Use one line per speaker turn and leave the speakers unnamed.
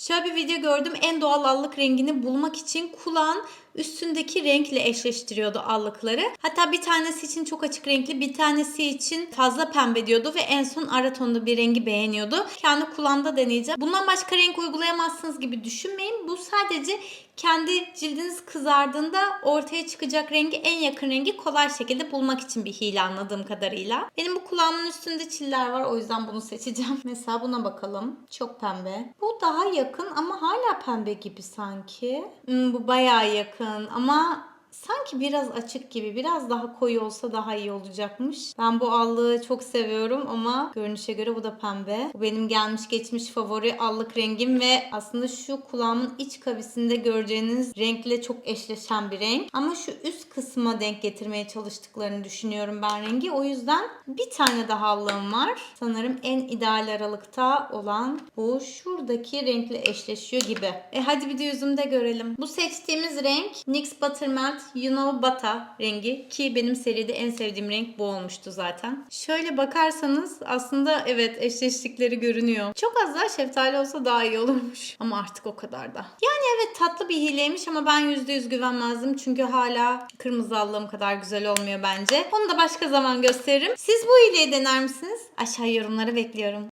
Şöyle bir video gördüm. En doğal allık rengini bulmak için kulağın üstündeki renkle eşleştiriyordu allıkları. Hatta bir tanesi için çok açık renkli, bir tanesi için fazla pembe diyordu ve en son ara tonda bir rengi beğeniyordu. Kendi kulağımda deneyeceğim. Bundan başka renk uygulayamazsınız gibi düşünmeyin. Bu sadece kendi cildiniz kızardığında ortaya çıkacak rengi en yakın rengi kolay şekilde bulmak için bir hile anladığım kadarıyla. Benim bu kulağımın üstünde çiller var o yüzden bunu seçeceğim. Mesela buna bakalım. Çok pembe. Bu daha yakın ama hala pembe gibi sanki. Hmm, bu bayağı yakın ama sanki biraz açık gibi. Biraz daha koyu olsa daha iyi olacakmış. Ben bu allığı çok seviyorum ama görünüşe göre bu da pembe. Bu benim gelmiş geçmiş favori allık rengim ve aslında şu kulağımın iç kavisinde göreceğiniz renkle çok eşleşen bir renk. Ama şu üst kısma denk getirmeye çalıştıklarını düşünüyorum ben rengi. O yüzden bir tane daha allığım var. Sanırım en ideal aralıkta olan bu. Şuradaki renkle eşleşiyor gibi. E hadi bir de yüzümde görelim. Bu seçtiğimiz renk NYX Buttermelt Know Bata rengi ki benim seride en sevdiğim renk bu olmuştu zaten. Şöyle bakarsanız aslında evet eşleştikleri görünüyor. Çok az daha şeftali olsa daha iyi olurmuş. Ama artık o kadar da. Yani evet tatlı bir hileymiş ama ben %100 güvenmezdim. Çünkü hala kırmızı allığım kadar güzel olmuyor bence. Onu da başka zaman gösteririm. Siz bu hileyi dener misiniz? Aşağı yorumlara bekliyorum.